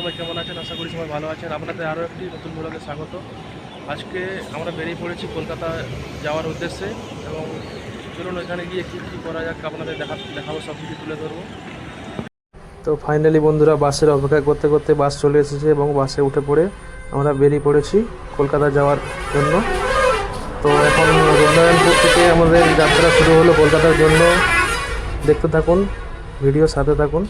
সবাই কেমন আছেন? আশা করি সবাই ভালো আছেন। আপনাদের আরও একটি নতুন ব্লগে স্বাগত। আজকে আমরা বেরিয়ে পড়েছি কলকাতা যাওয়ার উদ্দেশ্যে এবং চলুন ওইখানে গিয়ে কী কী করা যাক, আপনাদের দেখা, দেখাবো সব কিছু তুলে ধরবো। তো ফাইনালি বন্ধুরা, বাসের অপেক্ষা করতে করতে বাস চলে এসেছে এবং বাসে উঠে পড়ে আমরা বেরিয়ে পড়েছি কলকাতা যাওয়ার জন্য। তো এখন রবীন্দ্রনারায়ণপুর থেকে আমাদের যাত্রা শুরু হলো কলকাতার জন্য। দেখতে থাকুন ভিডিও সাথে থাকুন।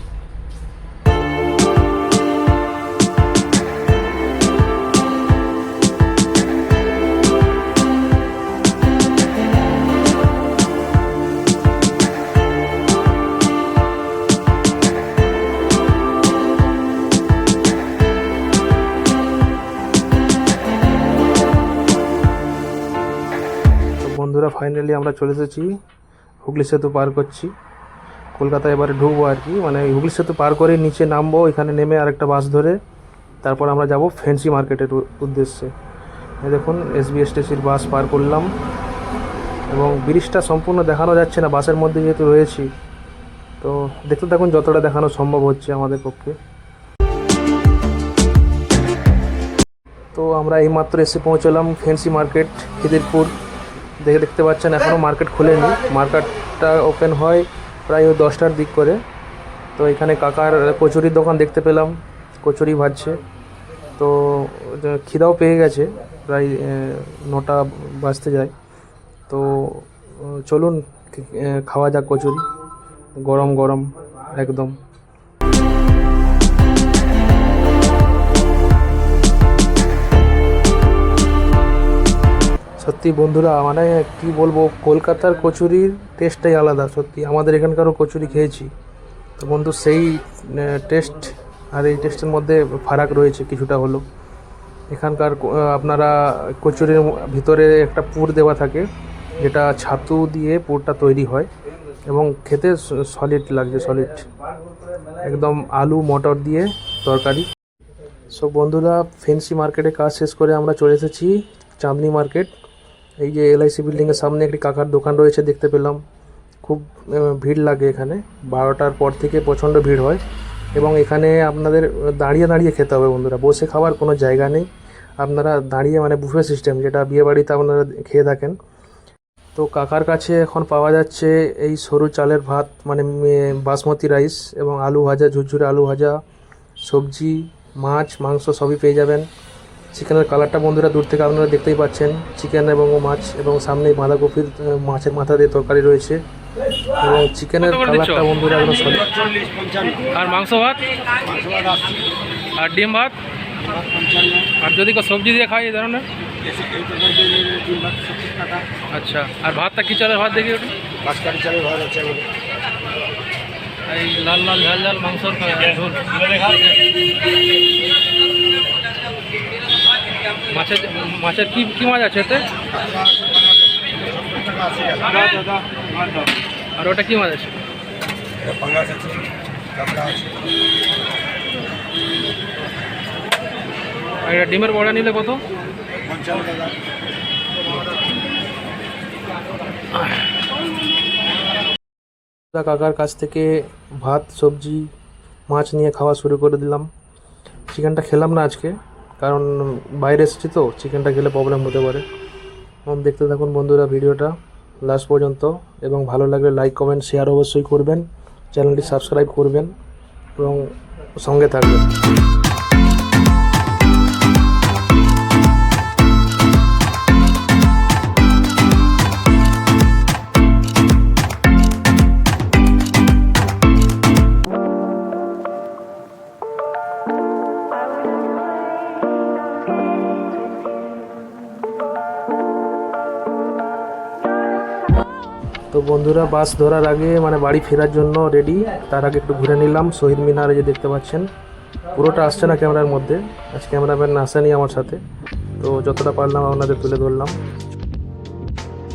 বন্ধুরা ফাইনালি আমরা চলে এসেছি। হুগলি সেতু পার করছি। কলকাতায় এবারে ঢুকবো আর কি। মানে হুগলি সেতু পার করে নিচে নামবো, এখানে নেমে আরেকটা বাস ধরে। তারপর আমরা যাব ফ্যান্সি মার্কেটের উদ্দেশ্যে। দেখুন এসবিএসটিসির বাস পার করলাম। এবং ব্রিজটা সম্পূর্ণ দেখানো যাচ্ছে না, বাসের মধ্যে যেহেতু রয়েছি। তো দেখতে থাকুন, যতটা দেখানো সম্ভব হচ্ছে আমাদের পক্ষে। তো আমরা এইমাত্র এসে পৌঁছলাম ফ্যান্সি মার্কেট, খিদিরপুর। দেখে দেখতে পাচ্ছেন এখনও মার্কেট খুলেনি। মার্কেটটা ওপেন হয় প্রায় ওই দশটার দিক করে। তো এখানে কাকার কচুরির দোকান দেখতে পেলাম, কচুরি ভাজছে। তো খিদাও পেয়ে গেছে, প্রায় নটা বাজতে যায়। তো, চলুন খাওয়া যাক কচুরি। গরম গরম, একদম। সত্যি বন্ধুরা মানে কি বলব, কলকাতার কচুরির টেস্টটাই আলাদা, সত্যি। আমাদের এখানকারও কচুরি খেয়েছি। তো বন্ধু, সেই টেস্ট আর এই টেস্টের মধ্যে ফারাক রয়েছে কিছুটা হলো এখানকার আপনারা কচুরির ভিতরে একটা পুর দেওয়া থাকে, যেটা ছাতু দিয়ে পুরটা তৈরি হয় এবং খেতে সলিড লাগছে সলিড একদম আলু, মটর দিয়ে তরকারি। সো বন্ধুরা, ফেন্সি মার্কেটে কাজ শেষ করে আমরা চলে এসেছি, চাঁদনি মার্কেট। এই যে এলআইসি বিল্ডিংয়ের সামনে একটি কাকার দোকান রয়েছে দেখতে পেলাম। খুব ভিড় লাগে এখানে। বারোটার পর থেকে প্রচণ্ড ভিড় হয় এবং এখানে আপনাদের দাঁড়িয়ে দাঁড়িয়ে খেতে হবে বন্ধুরা। বসে খাওয়ার কোনো জায়গা নেই। আপনারা দাঁড়িয়ে মানে বুফে সিস্টেম যেটা বিয়ে বাড়িতে আপনারা খেয়ে থাকেন। তো কাকার কাছে এখন পাওয়া যাচ্ছে এই সরু চালের ভাত মানে বাসমতি রাইস এবং আলু ভাজা, ঝুরঝুরে আলু ভাজা, সবজি, মাছ, মাংস সবই পেয়ে যাবেন। চিকেনের কালারটা বন্ধুরা দূর থেকে আপনারা দেখতেই পাচ্ছেন। চিকেন এবং মাছ এবং সামনেই বাঁধাকপির মাছের মাথা দিয়ে তরকারি রয়েছে। এবং চিকেনের কালারটা বন্ধুরা আর মাংস ভাত? আর ডিম ভাত? আর যদি কেউ সবজি দিয়ে খাই এই ধরনের? আচ্ছা আর ভাতটা কি চালের ভাত দেখি একটু এই লাল লাল ঝাল ঝাল মাংসর ঝোল। মাছের মাছের কি কি মাছ আছে এতে? আর ওটা কি মাছ আছে? আর এটা ডিমের বড়া নিলে কত? কাকার কাছ থেকে ভাত, সবজি, মাছ নিয়ে খাওয়া শুরু করে দিলাম। চিকেনটা খেলাম না আজকে। কারণ বাইরে এসেছি তো চিকেনটা খেলে প্রবলেম হতে পারে। দেখতে থাকুন বন্ধুরা ভিডিওটা লাস্ট পর্যন্ত। এবং ভালো লাগলে লাইক কমেন্ট শেয়ার অবশ্যই করবেন। চ্যানেলটি সাবস্ক্রাইব করবেন এবং সঙ্গে থাকবেন। তো বন্ধুরা বাস ধরার আগে মানে বাড়ি ফেরার জন্য রেডি তার আগে একটু ঘুরে নিলাম, শহীদ মিনারে যে দেখতে পাচ্ছেন। পুরোটা আসছে না ক্যামেরার মধ্যে। আজ ক্যামেরাম্যান আসেনি আমার সাথে। তো যতটা পারলাম আপনাদের তুলে ধরলাম।